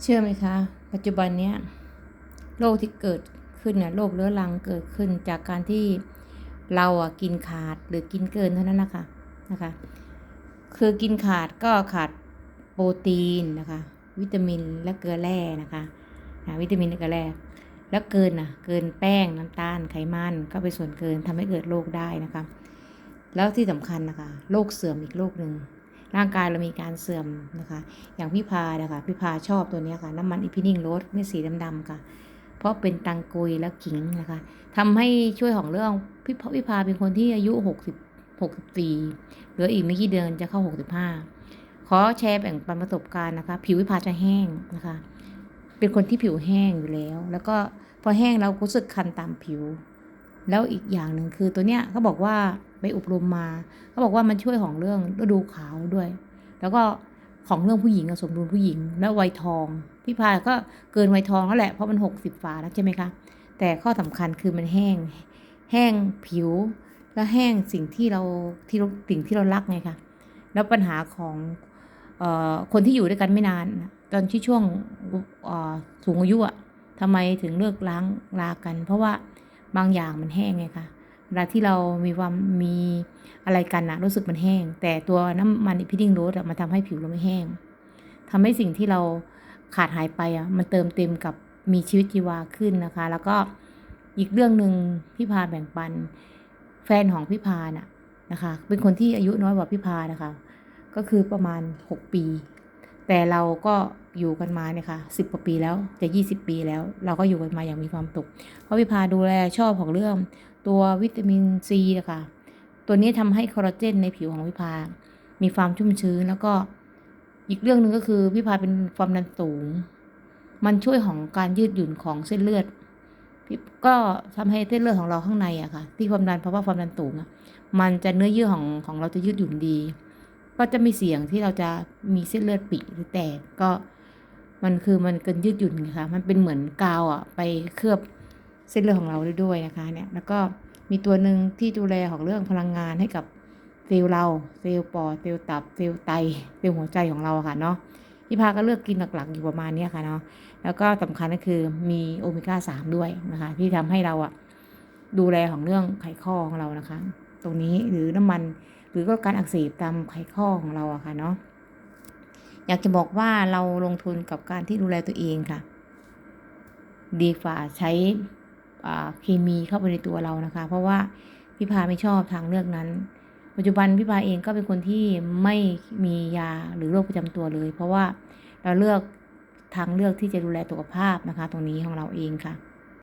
เชื่อไหมคะ ปัจจุบันเนี้ยโรคที่เกิดขึ้นน่ะโรคเรื้อรังเกิดขึ้นจากการที่เราอะกินขาดหรือกินเกินเท่านั้นนะคะนะคะ คือกินขาดก็ขาดโปรตีนนะคะ วิตามินและเกลือแร่นะคะวิตามินและเกลือแร่แล้วเกินน่ะเกินแป้งน้ำตาลไขมันก็เป็นส่วนเกินทำให้เกิดโรคได้นะคะ แล้วที่สำคัญนะคะโรคเสื่อมอีกโรคหนึ่ง ร่างกายเรามีการเสื่อมนะคะ อย่างพี่พานะคะพี่พาชอบตัวนี้ค่ะ น้ำมันอีพินิ่งโรสเม็ดสีดำๆค่ะ เพราะเป็นตังกุยและขิงนะคะทำให้ช่วยของเรื่องพี่พพี่พาเป็นคนที่อายุหกสิบหกสิบสี่เหลืออีกไม่กี่เดือนจะเข้าหกสิบห้าขอแชร์แบ่งปันประสบการณ์นะคะ ผิวพี่พาจะแห้งนะคะ เป็นคนที่ผิวแห้งอยู่แล้ว แล้วก็พอแห้งเรารู้สึกคันตามผิว แล้วอีกอย่างหนึ่งคือตัวเนี้ยเขาบอกว่าไปอบรมมาเขาบอกว่ามันช่วยของเรื่องฤดูขาวด้วย แล้วก็ของเรื่องผู้หญิงสมดุลผู้หญิง แล้ววัยทองพี่พายก็เกินวัยทองแล้วแหละเพราะมันหกสิบฝาแล้วใช่ไหมคะแต่ข้อสำคัญคือมันแห้ง แห้งผิว แล้วแห้งสิ่งที่เราที่เราสิ่งที่เรารักไงคะแล้วปัญหาของเอ่อคนที่อยู่ด้วยกันไม่นาน ตอนที่ช่วงอ่อสูงอายุอะทำไมถึงเลิกล้างลากัน เพราะว่า บางอย่างมันแห้งไงคะเวลาที่เรามีความมีอะไรกันนะรู้สึกมันแห้ง แต่ตัวน้ำมันพิดิ้งโรสอะมันทำให้ผิวเราไม่แห้งทำให้สิ่งที่เราขาดหายไปอะมันเติมเต็มกับมีชีวิตชีวาขึ้นนะคะ แล้วก็อีกเรื่องหนึ่งพี่พาแบ่งปัน แฟนของพี่พาน่ะนะคะ เป็นคนที่อายุน้อยกว่าพี่พานะคะ ก็คือประมาณ 6 ปี แต่เราก็อยู่กันมาเนี่ยค่ะสิบกว่าปีแล้วจะ20ปีแล้ว เราก็อยู่กันมาอย่างมีความสุขเพราะพี่พาดูแลชอบของเรื่องตัววิตามินซีนะคะตัวนี้ทำให้คอลลาเจนในผิวของพี่พามีความชุ่มชื้นแล้วก็อีกเรื่องหนึ่งก็คือพี่พาเป็นความดันสูง มันช่วยของการยืดหยุ่นของเส้นเลือด ก็ทำให้เส้นเลือดของเราข้างในอะค่ะ ที่ความดันเพราะว่าความดันสูงมันจะเนื้อเยื่อของของเราจะยืดหยุ่นดี ก็จะมีเสี่ยงที่เราจะมีเส้นเลือดปิหรือแตกก็มันคือมันเกินยืดหยุ่นไงคะมันเป็นเหมือนกาวอะไปเคลือบเส้นเลือดของเราด้วยนะคะเนี่ยแล้วก็มีตัวหนึ่งที่ดูแลของเรื่องพลังงานให้กับเซลล์เราเซลล์ปอดเซลล์ตับเซลล์ไตเซลล์หัวใจของเราค่ะเนาะพี่พาก็เลือกกินหลักๆอยู่ประมาณเนี้ยค่ะเนาะแล้วก็สำคัญก็คือมีโอเมก้าสามด้วยนะคะที่ทำให้เราอะดูแลของเรื่องไขข้อของเรานะคะ ตรงนี้หรือน้ำมัน หรือก็การอักเสบตามไขข้อของเราอะค่ะเนาะอยากจะบอกว่าเราลงทุนกับการที่ดูแลตัวเองค่ะ ดีฝ่าใช้เคมีเข้าไปในตัวเรานะคะ เพราะว่าพี่พาไม่ชอบทางเลือกนั้น ปัจจุบันพี่พาเองก็เป็นคนที่ไม่มียาหรือโรคประจำตัวเลย เพราะว่าเราเลือกทางเลือกที่จะดูแลสุขภาพนะคะ ตรงนี้ของเราเองค่ะ